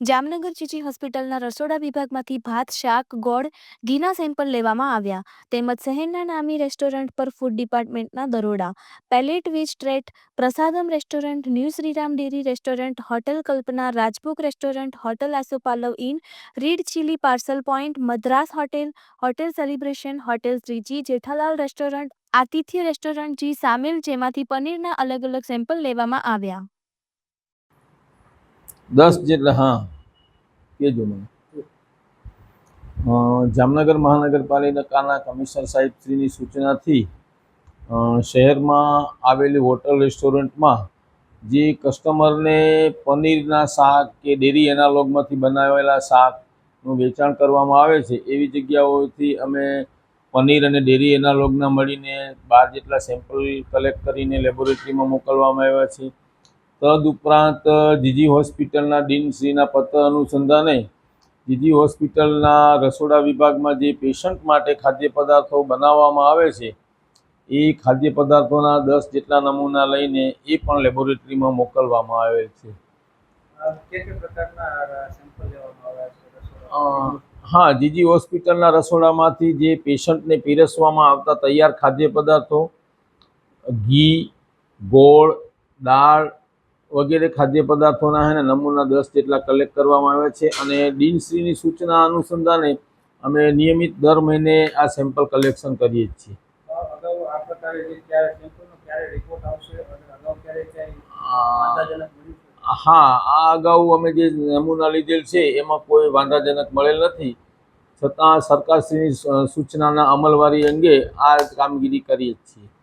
જામનગર જીજી હોસ્પિટલના રસોડા વિભાગમાંથી ભાત, શાક, ગોળ, ઘીના સેમ્પલ લેવામાં આવ્યા. તેમજ શહેરના નામી રેસ્ટોરન્ટ પર ફૂડ ડિપાર્ટમેન્ટના દરોડા. પેલેટ વીજ trait Prasadam restaurant, new Shriram dairy restaurant, hotel Kalpana, Rajbhog restaurant, hotel Asopalav inn, red chilli parcel point, Madras hotel hotel celebration, hotel Shreeji Jethalal restaurant, Atithya restaurant જી સામેલ, જેમાંથી પનીરના અલગ અલગ સેમ્પલ લેવામાં આવ્યા. દસ જેટલા, હા. કહેજો મને જામનગર મહાનગરપાલિકાના કમિશનર સાહેબશ્રીની સૂચનાથી શહેરમાં આવેલી હોટલ રેસ્ટોરન્ટમાં જે કસ્ટમરને પનીરના શાક કે ડેરી એનાલોગમાંથી બનાવેલા શાકનું વેચાણ કરવામાં આવે છે, એવી જગ્યાઓથી અમે પનીર અને ડેરી એનાલોગના મળીને બાર જેટલા સેમ્પલ કલેક્ટ કરીને લેબોરેટરીમાં મોકલવામાં આવ્યા છે. તદ ઉપરાંત જીજી હોસ્પિટલના ડીનશ્રીના પત્ર અનુસંધાને જીજી હોસ્પિટલના રસોડા વિભાગમાં જે પેશન્ટ માટે ખાદ્ય પદાર્થો બનાવવામાં આવે છે એ ખાદ્ય પદાર્થોના દસ જેટલા નમૂના લઈને એ પણ લેબોરેટરીમાં મોકલવામાં આવેલ છે? હા જીજી હોસ્પિટલના રસોડામાંથી જે પેશન્ટને પીરસવામાં આવતા તૈયાર ખાદ્ય પદાર્થો ઘી ગોળ દાળ વગેરે ખાદ્ય પદાર્થોના હે નમૂના દસ જેટલા કલેક્ટ કરવામાં આવ્યા છે અને ડીનશ્રીની સૂચના અનુસંધાને અમે નિયમિત દર મહિને આ સેમ્પલ કલેક્શન કરીએ જ છીએ? હા આ અગાઉ અમે જે નમૂના લીધેલ છે એમાં કોઈ વાંધાજનક મળેલ નથી. છતાં સરકારશ્રીની સૂચનાના અમલવારી અંગે આ કામગીરી કરીએ જ છીએ.